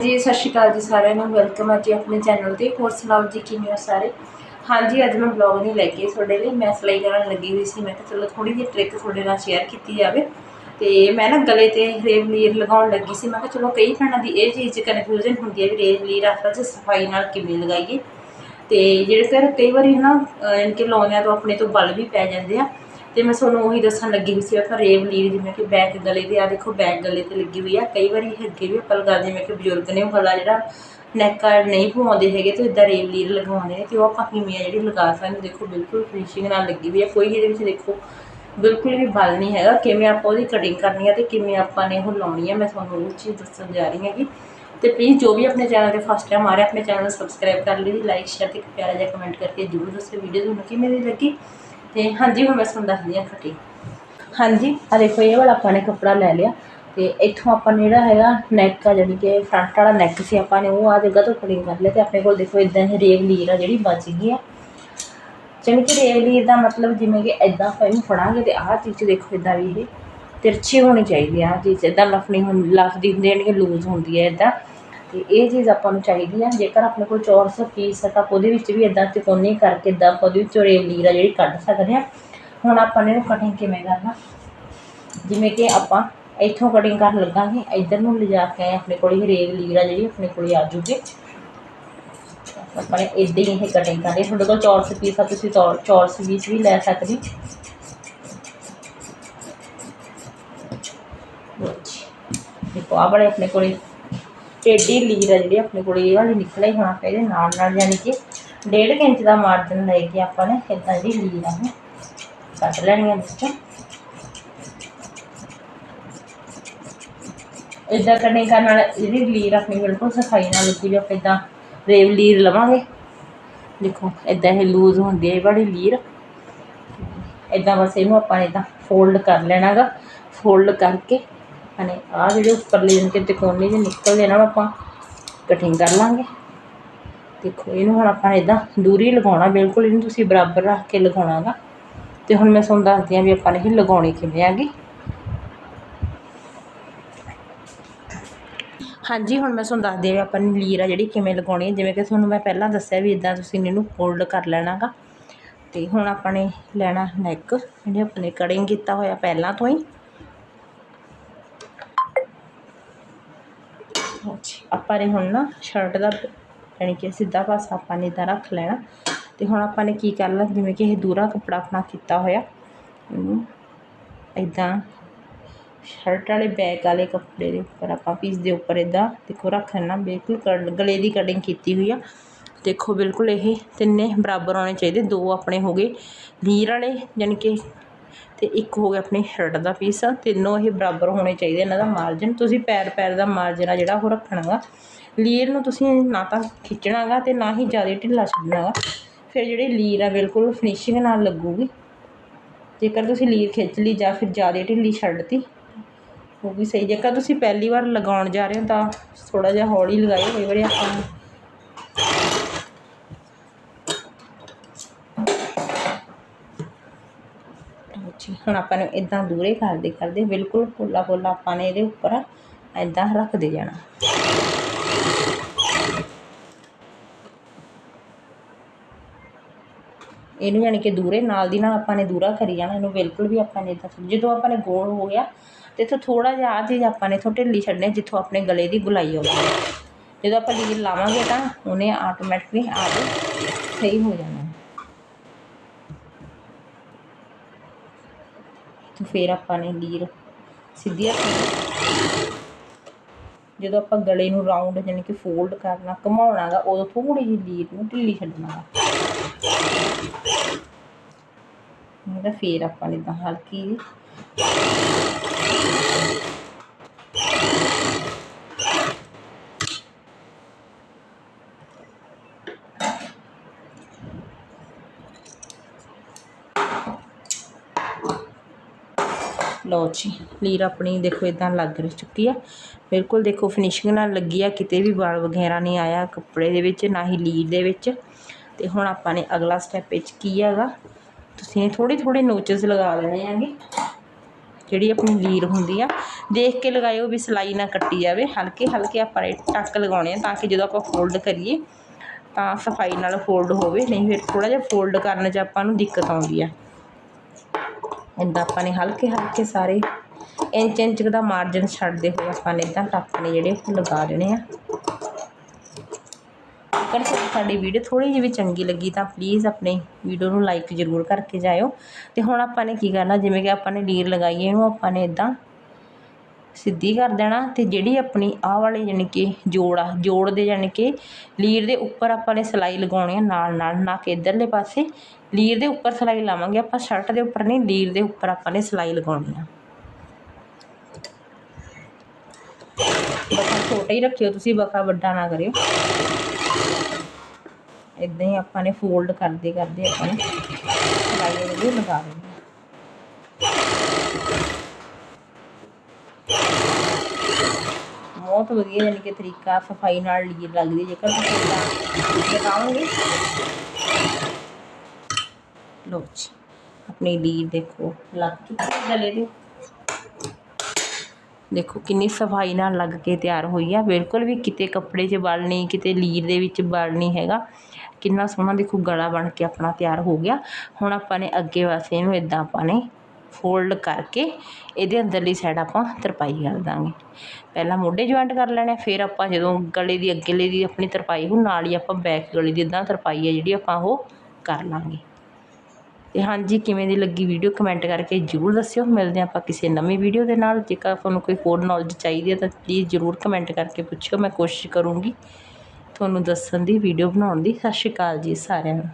ਜੀ, ਸਤਿ ਸ਼੍ਰੀ ਅਕਾਲ ਜੀ ਸਾਰਿਆਂ ਨੂੰ। ਵੈਲਕਮ ਹੈ ਜੀ ਆਪਣੇ ਚੈਨਲ ਤੇ। ਹੋਰ ਸੁਣਾਓ ਜੀ, ਕਿਵੇਂ ਹੋ ਸਾਰੇ? ਹਾਂਜੀ, ਅੱਜ ਮੈਂ ਵਲੌਗ ਨਹੀਂ ਲੈ ਕੇ ਤੁਹਾਡੇ ਲਈ। ਮੈਂ ਸਿਲਾਈ ਕਰਨ ਲੱਗੀ ਹੋਈ ਸੀ। ਮੈਂ ਕਿਹਾ ਚਲੋ ਥੋੜੀ ਜਿਹੀ ਟ੍ਰਿਕ ਤੁਹਾਡੇ ਨਾਲ ਸ਼ੇਅਰ ਕੀਤੀ ਜਾਵੇ। ਤੇ ਮੈਂ ਨਾ ਗਲੇ ਤੇ ਰੇਵ ਲੀਰ ਲਗਾਉਣ ਲੱਗੀ ਸੀ। ਮੈਂ ਕਿਹਾ ਚਲੋ, ਕਈ ਭੈਣਾਂ ਦੀ ਇਹ ਚੀਜ਼ 'ਚ ਕਨਫਿਊਜ਼ਨ ਹੁੰਦੀ ਹੈ ਵੀ ਰੇਵ ਲੀਰ ਅਸਲ 'ਚ ਸਫ਼ਾਈ ਨਾਲ ਕਿਵੇਂ ਲਗਾਈਏ? ਤੇ ਜਿਹੜੇ ਫਿਰ ਕਈ ਵਾਰੀ ਨਾ ਇਨਕੇ ਲਾਉਂਦਿਆਂ ਤੋਂ ਆਪਣੇ ਤੋਂ ਬਲ ਵੀ ਪੈ ਜਾਂਦੇ ਆ। ਅਤੇ ਮੈਂ ਤੁਹਾਨੂੰ ਉਹੀ ਦੱਸਣ ਲੱਗੀ ਹੋਈ ਸੀ, ਆਪਾਂ ਰੇਬ ਲੀਰ ਜਿਵੇਂ ਕਿ ਬੈਕ ਗਲੇ ਤੇ ਆ ਦੇਖੋ ਬੈਕ ਗਲੇ ਤੇ ਲੱਗੀ ਹੋਈ ਆ। ਕਈ ਵਾਰੀ ਇਹ ਅੱਗੇ ਵੀ ਆਪਾਂ ਲਗਾ ਜਿਵੇਂ ਕਿ ਬਜ਼ੁਰਗ ਨੇ ਉਹ ਗਲਾ ਜਿਹੜਾ ਨੈਕ ਨਹੀਂ ਪਵਾਉਂਦੇ ਹੈਗੇ ਤੇ ਇਦਾਂ ਰੇਬ ਲੀਰ ਲਗਵਾਉਂਦੇ ਨੇ ਤੇ ਉਹ ਆਪਾਂ ਕਿਵੇਂ ਆ ਜਿਹੜੀ ਲਗਾ ਸਕਦੇ ਦੇਖੋ ਬਿਲਕੁਲ ਫਿਨਿਸ਼ਿੰਗ ਨਾਲ ਲੱਗੀ ਹੋਈ ਆ। ਕੋਈ ਇਹਦੇ ਵਿੱਚ ਦੇਖੋ ਬਿਲਕੁਲ ਵੀ ਬਲ ਨਹੀਂ ਹੈਗਾ। ਕਿਵੇਂ ਆਪਾਂ ਉਹਦੀ ਕਟਿੰਗ ਕਰਨੀ ਹੈ ਤੇ ਕਿਵੇਂ ਆਪਾਂ ਨੇ ਉਹ ਲਾਉਣੀ ਹੈ ਮੈਂ ਤੁਹਾਨੂੰ ਉਹ ਚੀਜ਼ ਦੱਸਣ ਜਾ ਰਹੀ ਹੈਗੀ। ਤੇ ਪਲੀਜ਼ ਜੋ ਵੀ ਆਪਣੇ ਚੈਨਲ ਤੇ ਫਸਟ ਟਾਈਮ ਆ ਰਿਹਾ ਆਪਣੇ ਚੈਨਲ ਨੂੰ ਸਬਸਕ੍ਰਾਈਬ ਕਰ ਲਈ ਲਾਈਕ ਸ਼ੇਅਰ ਤੇ ਇੱਕ ਪਿਆਰਾ ਜਿਹਾ ਕਮੈਂਟ ਕਰਕੇ ਜਰੂਰ ਦੱਸੋ ਵੀਡੀਓ ਤੁਹਾਨੂੰ ਕਿਵੇਂ ਦੀ ਲੱਗੀ। ਤੇ ਹਾਂਜੀ, ਹੁਣ ਮੈਂ ਤੁਹਾਨੂੰ ਦੱਸਦੀ ਹਾਂ ਕਟਿੰਗ ਹਾਂਜੀ ਆ ਦੇਖੋ, ਇਹ ਵਾਲਾ ਆਪਾਂ ਨੇ ਕੱਪੜਾ ਲੈ ਲਿਆ ਤੇ ਇੱਥੋਂ ਆਪਾਂ ਨੇ ਜਿਹੜਾ ਹੈਗਾ ਨੈਕ ਆ ਜਾਨੀ ਕਿ ਫਰੰਟ ਵਾਲਾ ਨੈਕ ਸੀ, ਆਪਾਂ ਨੇ ਉਹ ਆ ਜਗ੍ਹਾ ਤੋਂ ਕਟਿੰਗ ਕਰ ਲਿਆ ਤੇ ਆਪਣੇ ਕੋਲ ਦੇਖੋ ਇਦਾਂ ਇਹ ਰੇਵ ਲੀਰ ਆ ਜਿਹੜੀ ਬਚ ਗਈ ਆ। ਜਾਣੀ ਕਿ ਰੇਵ ਲੀਰ ਦਾ ਮਤਲਬ ਜਿਵੇਂ ਕਿ ਇਦਾਂ ਆਪਾਂ ਇਹਨੂੰ ਫੜਾਂਗੇ ਤੇ ਆਹ ਚੀਜ਼ ਦੇਖੋ ਇਦਾਂ ਵੀ ਇਹ ਤਿਰਛੀ ਹੋਣੀ ਚਾਹੀਦੀ ਆ ਚੀਜ਼ ਇਦਾਂ ਲਫਣੀ ਹੁਣ ਲਫਦੀ ਹੁੰਦੀ ਯਾਨੀ ਕਿ ਲੂਜ਼ ਹੁੰਦੀ ਹੈ ਇਦਾਂ ਅਤੇ ਇਹ ਚੀਜ਼ ਆਪਾਂ ਨੂੰ ਚਾਹੀਦੀ ਆ, ਜੇਕਰ ਆਪਣੇ ਕੋਲ ਚੌਰਸ ਪੀਸ ਹੈ ਤਾਂ ਉਹਦੇ ਵਿੱਚ ਵੀ ਇੱਦਾਂ ਤਿਕੋਣੀ ਕਰਕੇ ਇੱਦਾਂ ਆਪਾਂ ਉਹਦੇ ਵਿੱਚੋਂ ਰੇਵ ਲੀਰ ਆ ਜਿਹੜੀ ਕੱਢ ਸਕਦੇ ਹਾਂ ਹੁਣ ਆਪਾਂ ਨੇ ਇਹਨੂੰ ਕਟਿੰਗ ਕਿਵੇਂ ਕਰਨਾ? ਜਿਵੇਂ ਕਿ ਆਪਾਂ ਇੱਥੋਂ ਕਟਿੰਗ ਕਰਨ ਲੱਗਾਂਗੇ, ਇੱਧਰ ਨੂੰ ਲਿਜਾ ਕੇ ਆਪਣੇ ਕੋਲ ਇਹ ਰੇਵ ਲੀਰ ਆ ਜਿਹੜੀ ਆਪਣੇ ਕੋਲ ਆ ਜੂਗੀ। ਆਪਾਂ ਨੇ ਇਦਾਂ ਹੀ ਇਹ ਕਟਿੰਗ ਕਰਨੀ ਤੁਹਾਡੇ ਕੋਲ ਚੌਰਸ ਪੀਸ ਆ, ਤੁਸੀਂ ਚੌਰ- ਚੌਰਸ ਪੀਸ ਵੀ ਲੈ ਸਕਦੇ। ਦੇਖੋ ਆ ਬੜੇ ਆਪਣੇ ਕੋਲ ਟੇਢੀ ਲੀਰ ਆ ਜਿਹੜੀ ਆਪਣੇ ਕੋਲ, ਇਹ ਵਾਲੀ ਨਿਕਲੇ ਹੋਣਾ ਚਾਹੀਦਾ ਨਾਲ ਨਾਲ ਯਾਨੀ ਕਿ ਡੇਢ ਕੁ ਇੰਚ ਦਾ ਮਾਰਜਨ ਲੈ ਕੇ ਆਪਾਂ ਨੇ ਇਦਾਂ ਦੀ ਲੀਰ ਆ ਇਹ। ਕੱਟ ਲੈਣੀ ਆ ਵਿੱਚੋਂ ਇਦਾਂ ਕਰਨੇ ਕਰਨ ਨਾਲ ਇਹਦੀ ਲੀਰ ਆਪਣੀ ਬਿਲਕੁਲ ਸਫ਼ਾਈ ਨਾਲ ਲੱਗੀ ਆਪਾਂ ਇਦਾਂ ਰੇਵ ਲੀਰ ਲਵਾਂਗੇ। ਦੇਖੋ ਇਦਾਂ ਇਹ ਲੂਜ਼ ਹੁੰਦੀ ਹੈ ਇਹ ਵਾਲੀ ਲੀਰ। ਇਦਾਂ ਬਸ ਇਹਨੂੰ ਆਪਾਂ ਨੇ ਇਦਾਂ ਫੋਲਡ ਕਰ ਲੈਣਾਗਾ। ਫੋਲਡ ਕਰਕੇ અને ਆ ਜਿਹੜੇ ਉੱਪਰਲੇ ਜਿਹੇ ਕਿ ਤਿਕੋਣੇ ਜਿਹੇ ਨਿਕਲਦੇ ਇਹਨਾਂ ਨੂੰ ਆਪਾਂ ਕਟਿੰਗ ਕਰ ਲਾਂਗੇ ਦੇਖੋ ਇਹਨੂੰ ਹੁਣ ਆਪਾਂ ਇਦਾਂ ਦੂਰੀ ਲਗਾਉਣਾ ਬਿਲਕੁਲ ਇਹਨੂੰ ਤੁਸੀਂ ਬਰਾਬਰ ਰੱਖ ਕੇ ਲਗਾਉਣਾਗਾ ਤੇ ਹੁਣ ਮੈਂ ਤੁਹਾਨੂੰ ਦੱਸਦੀ ਹਾਂ ਵੀ ਆਪਾਂ ਨੇ ਇਹ ਲਗਾਉਣੀ ਕਿਵੇਂ ਹੈਗੀ ਹਾਂਜੀ ਹੁਣ ਮੈਂ ਤੁਹਾਨੂੰ ਦੱਸਦੀ ਹਾਂ ਵੀ ਆਪਾਂ ਨੇ ਲੀਰ ਆ ਜਿਹੜੀ ਕਿਵੇਂ ਲਗਾਉਣੀ ਹੈ ਜਿਵੇਂ ਕਿ ਤੁਹਾਨੂੰ ਮੈਂ ਪਹਿਲਾਂ ਦੱਸਿਆ ਵੀ ਇਦਾਂ ਤੁਸੀਂ ਇਹਨੂੰ ਫੋਲਡ ਕਰ ਲੈਣਾਗਾ ਤੇ ਹੁਣ ਆਪਾਂ ਨੇ ਲੈਣਾ ਨੈਕ ਜਿਹੜੇ ਆਪਣੇ ਕਟਿੰਗ ਕੀਤਾ ਹੋਇਆ ਪਹਿਲਾਂ ਤੋਂ ਹੀ ਅੱਛਾ ਆਪਾਂ ਨੇ ਹੁਣ ਨਾ ਸ਼ਰਟ ਦਾ ਯਾਨੀ ਕਿ ਸਿੱਧਾ ਪਾਸਾ ਆਪਾਂ ਨੇ ਇਦਾਂ ਰੱਖ ਲੈਣਾ। ਤੇ ਹੁਣ ਆਪਾਂ ਨੇ ਕੀ ਕਰਨਾ, ਜਿਵੇਂ ਕਿ ਇਹ ਦੂਰਾ ਕੱਪੜਾ ਆਪਣਾ ਕੀਤਾ ਹੋਇਆ। ਇਹਨੂੰ ਇਦਾਂ ਸ਼ਰਟ ਵਾਲੇ ਬੈਕ ਵਾਲੇ ਕੱਪੜੇ ਦੇ ਉੱਪਰ ਆਪਾਂ ਪੀਸ ਦੇ ਉੱਪਰ ਇਦਾਂ ਦੇਖੋ ਰੱਖਣਾ ਬਿਲਕੁਲ ਕੜ- ਗਲੇ ਦੀ ਕਟਿੰਗ ਕੀਤੀ ਹੋਈ ਆ। ਦੇਖੋ ਬਿਲਕੁਲ ਇਹ ਤਿੰਨੇ ਬਰਾਬਰ ਆਉਣੇ ਚਾਹੀਦੇ, ਦੋ ਆਪਣੇ ਹੋ ਗਏ। ਲੀਰ ਵਾਲੇ ਯਾਨੀ ਕਿ ਅਤੇ ਇੱਕ ਹੋ ਗਿਆ ਆਪਣੀ ਸ਼ਰਟ ਦਾ ਪੀਸ ਆ ਤਿੰਨੋਂ ਇਹ ਬਰਾਬਰ ਹੋਣੇ ਚਾਹੀਦੇ ਇਹਨਾਂ ਦਾ ਮਾਰਜਨ ਤੁਸੀਂ ਪੈਰ ਪੈਰ ਦਾ ਮਾਰਜਨ ਆ ਜਿਹੜਾ ਉਹ ਰੱਖਣਾ ਗਾ ਲੀਰ ਨੂੰ ਤੁਸੀਂ ਨਾ ਤਾਂ ਖਿੱਚਣਾ ਗਾ ਅਤੇ ਨਾ ਹੀ ਜ਼ਿਆਦਾ ਢਿੱਲਾ ਛੱਡਣਾ ਗਾ ਫਿਰ ਜਿਹੜੀ ਲੀਰ ਆ ਬਿਲਕੁਲ ਫਿਨਿਸ਼ਿੰਗ ਨਾਲ ਲੱਗੂਗੀ। ਜੇਕਰ ਤੁਸੀਂ ਲੀਰ ਖਿੱਚ ਲਈ ਜਾਂ ਫਿਰ ਜ਼ਿਆਦਾ ਢਿੱਲੀ ਛੱਡਤੀ, ਉਹ ਵੀ ਸਹੀ। ਜੇਕਰ ਤੁਸੀਂ ਪਹਿਲੀ ਵਾਰ ਲਗਾਉਣ ਜਾ ਰਹੇ ਹੋ ਤਾਂ ਥੋੜ੍ਹਾ ਜਿਹਾ ਹੌਲੀ ਲਗਾਇਓ। ਕਈ ਵਾਰੀ ਆਪਾਂ ਜੀ। ਹੁਣ ਆਪਾਂ ਨੂੰ ਇਦਾਂ ਦੂਰੇ ਕਰਦੇ ਕਰਦੇ ਬਿਲਕੁਲ ਪੋਲਾ ਪੋਲਾ ਆਪਾਂ ਨੇ ਇਹਦੇ ਉੱਪਰ ਇਦਾਂ ਰੱਖਦੇ ਜਾਣਾ। ਇਹਨੂੰ ਯਾਨੀ ਕਿ ਦੂਰੇ, ਨਾਲ ਦੀ ਨਾਲ ਆਪਾਂ ਨੇ ਦੂਰਾ ਕਰੀ ਜਾਣਾ, ਇਹਨੂੰ ਬਿਲਕੁਲ ਵੀ ਆਪਾਂ ਨੇ ਇਦਾਂ ਜਦੋਂ ਆਪਾਂ ਨੇ ਗੋਲ ਹੋ ਗਿਆ, ਤੇ ਇੱਥੋਂ ਥੋੜਾ ਜਿਹਾ ਆ ਚੀਜ਼ ਆਪਾਂ ਨੇ ਇੱਥੋਂ ਢਿੱਲੀ ਛੱਡਣੀ ਜਿੱਥੋਂ ਆਪਣੇ ਗਲੇ ਦੀ ਗੁਲਾਈ ਆਉਂਦੀ ਜਦੋਂ ਆਪਾਂ ਲੀਰ ਲਾਵਾਂਗੇ ਤਾਂ ਉਹਨੇ ਆਟੋਮੈਟਿਕਲੀ ਆਪ ਸਹੀ ਹੋ ਜਾਣਾ ਤੇ ਫਿਰ ਆਪਾਂ ਨੇ ਲੀਰ ਸਿੱਧੀ ਰੱਖਣੀ ਜਦੋਂ ਆਪਾਂ ਗਲੇ ਨੂੰ ਰਾਉਂਡ ਯਾਨੀ ਕਿ ਫੋਲਡ ਕਰਨਾ, ਘੁਮਾਉਣਾਗਾ, ਉਦੋਂ ਥੋੜੀ ਜਿਹੀ ਲੀਰ ਨੂੰ ਢਿੱਲੀ ਛੱਡਣਾ ਇਹਦਾ ਫਿਰ ਆਪਾਂ ਨੇ ਤਾਂ ਹਲਕੀ ਲਓ ਜੀ, ਲੀਰ ਆਪਣੀ ਦੇਖੋ ਇਦਾਂ ਲੱਗ ਰਹੀ ਚੁੱਕੀ ਆ। ਬਿਲਕੁਲ ਦੇਖੋ ਫਿਨਿਸ਼ਿੰਗ ਨਾਲ ਲੱਗੀ ਆ, ਕਿਤੇ ਵੀ ਵਾਲ ਵਗੈਰਾ ਨਹੀਂ ਆਇਆ ਕੱਪੜੇ ਦੇ ਵਿੱਚ, ਨਾ ਹੀ ਲੀਰ ਦੇ ਵਿੱਚ। ਤੇ ਹੁਣ ਆਪਾਂ ਨੇ ਅਗਲਾ ਸਟੈਪ ਵਿੱਚ ਕੀ ਹੈਗਾ? ਤੁਸੀਂ ਥੋੜੀ ਥੋੜੀ ਨੋਚਸ ਲਗਾ ਲੈਣੇ ਆਂਗੇ ਜਿਹੜੀ ਆਪਣੀ ਲੀਰ ਹੁੰਦੀ ਆ, ਦੇਖ ਕੇ ਲਗਾਇਓ ਵੀ ਸਿਲਾਈ ਨਾ ਕੱਟੀ ਜਾਵੇ। ਹਲਕੇ ਹਲਕੇ ਆਪਾਂ ਇਹ ਟੱਕ ਲਗਾਉਣੇ ਆ ਤਾਂ ਕਿ ਜਦੋਂ ਆਪਾਂ ਫੋਲਡ ਕਰੀਏ ਤਾਂ ਸਫ਼ਾਈ ਨਾਲ ਫੋਲਡ ਹੋਵੇ, ਨਹੀਂ ਫਿਰ ਥੋੜਾ ਜਿਹਾ ਫੋਲਡ ਕਰਨ 'ਚ ਆਪਾਂ ਨੂੰ ਦਿੱਕਤ ਆਉਂਦੀ ਆ। ਇੱਦਾਂ ਆਪਾਂ ਨੇ ਹਲਕੇ ਹਲਕੇ ਸਾਰੇ ਇੰਚ ਇੰਚ ਦਾ ਮਾਰਜਨ ਛੱਡਦੇ ਹੋਏ ਆਪਾਂ ਨੇ ਇੱਦਾਂ ਟੱਕ ਜਿਹੜੇ ਲਗਾ ਦੇਣੇ ਆ। ਜੇਕਰ ਤੁਹਾਨੂੰ ਸਾਡੀ ਵੀਡੀਓ ਥੋੜੀ ਜਿਹੀ ਵੀ ਚੰਗੀ ਲੱਗੀ ਤਾਂ ਪਲੀਜ਼ ਆਪਣੇ ਵੀਡੀਓ ਨੂੰ ਲਾਈਕ ਜ਼ਰੂਰ ਕਰਕੇ ਜਾਇਓ। ਤੇ ਹੁਣ ਆਪਾਂ ਨੇ ਕੀ ਕਰਨਾ, ਜਿਵੇਂ ਕਿ ਆਪਾਂ ਨੇ ਲੀਰ ਲਗਾਈ ਹੈ, ਇਹਨੂੰ ਆਪਾਂ ਨੇ ਇਦਾਂ ਸਿੱਧੀ ਕਰ ਦੇਣਾ ਅਤੇ ਜਿਹੜੀ ਆਪਣੀ ਆਹ ਵਾਲੀ ਜਾਣੀ ਕਿ ਜੋੜ ਆ, ਜੋੜ ਦੇ ਜਾਣੀ ਕਿ ਲੀਰ ਦੇ ਉੱਪਰ ਆਪਾਂ ਨੇ ਸਿਲਾਈ ਲਗਾਉਣੀ ਆ ਨਾਲ ਨਾਲ, ਨਾ ਕਿ ਇੱਧਰਲੇ ਪਾਸੇ। ਲੀਰ ਦੇ ਉੱਪਰ ਸਿਲਾਈ ਲਾਵਾਂਗੇ ਆਪਾਂ, ਸ਼ਰਟ ਦੇ ਉੱਪਰ ਨਹੀਂ, ਲੀਰ ਦੇ ਉੱਪਰ ਆਪਾਂ ਨੇ ਸਿਲਾਈ ਲਗਾਉਣੀ ਆ। ਬਖਾ ਛੋਟਾ ਹੀ ਰੱਖਿਓ ਤੁਸੀਂ ਬਖਾ ਵੱਡਾ ਨਾ ਕਰਿਓ। ਇਦਾਂ ਹੀ ਆਪਾਂ ਨੇ ਫੋਲਡ ਕਰਦੇ ਕਰਦੇ ਆਪਾਂ ਨੇ ਸਿਲਾਈ ਜਿਹੜੀ ਲਗਾ ਦੇਣੀ ਬਹੁਤ ਵਧੀਆ ਯਾਨੀ ਕਿ ਤਰੀਕਾ ਸਫ਼ਾਈ ਨਾਲ ਲੀਰ ਲੱਗਦੀ ਜੇਕਰ ਤੁਸੀਂ ਇਦਾਂ ਲੋ ਜੀ, ਆਪਣੀ ਲੀਰ ਦੇਖੋ, ਲੱਗ ਚੁੱਕੀ ਹੈ ਗਲੇ ਦੇ। ਦੇਖੋ ਕਿੰਨੀ ਸਫ਼ਾਈ ਨਾਲ ਲੱਗ ਕੇ ਤਿਆਰ ਹੋਈ ਆ। ਬਿਲਕੁਲ ਵੀ ਕਿਤੇ ਕੱਪੜੇ 'ਚ ਵਲ ਨਹੀਂ, ਕਿਤੇ ਲੀਰ ਦੇ ਵਿੱਚ ਵਲ ਨਹੀਂ ਹੈਗਾ। ਕਿੰਨਾ ਸੋਹਣਾ ਦੇਖੋ ਗਲਾ ਬਣ ਕੇ ਆਪਣਾ ਤਿਆਰ ਹੋ ਗਿਆ। ਹੁਣ ਆਪਾਂ ਨੇ ਅੱਗੇ ਵਾਸਤੇ ਇਹਨੂੰ ਇਦਾਂ ਆਪਾਂ ਨੇ ਫੋਲਡ ਕਰਕੇ ਇਹਦੇ ਅੰਦਰਲੀ ਸਾਈਡ ਆਪਾਂ ਤਰਪਾਈ ਕਰ ਦਾਂਗੇ। ਪਹਿਲਾਂ ਮੋਢੇ ਜੁਆਇੰਟ ਕਰ ਲੈਣੇ, ਫਿਰ ਆਪਾਂ ਜਦੋਂ ਗਲੇ ਦੀ ਅੱਗੇਲੇ ਦੀ ਆਪਣੀ ਤਰਪਾਈ ਹੋ ਨਾਲ ਹੀ ਆਪਾਂ ਬੈਕ ਗਲੇ ਦੀ ਇੱਦਾਂ ਤਰਪਾਈ ਹੈ ਜਿਹੜੀ ਆਪਾਂ ਉਹ ਕਰ ਲਾਂਗੇ। ਤੇ ਹਾਂਜੀ, ਕਿਵੇਂ ਦੀ ਲੱਗੀ ਵੀਡੀਓ ਕਮੈਂਟ ਕਰਕੇ ਜਰੂਰ ਦੱਸਿਓ। ਮਿਲਦੇ ਹਾਂ ਆਪਾਂ ਕਿਸੇ ਨਵੀਂ ਵੀਡੀਓ ਦੇ ਨਾਲ। ਜੇਕਰ ਤੁਹਾਨੂੰ ਕੋਈ ਹੋਰ ਨੌਲੇਜ ਚਾਹੀਦੀ ਹੈ ਤਾਂ ਪਲੀਜ਼ ਜਰੂਰ ਕਮੈਂਟ ਕਰਕੇ ਪੁੱਛਿਓ। ਮੈਂ ਕੋਸ਼ਿਸ਼ ਕਰੂੰਗੀ ਤੁਹਾਨੂੰ ਦੱਸਣ ਦੀ ਵੀਡੀਓ ਬਣਾਉਣ ਦੀ। ਸਤਿ ਸ਼੍ਰੀ ਅਕਾਲ ਜੀ ਸਾਰਿਆਂ ਨੂੰ।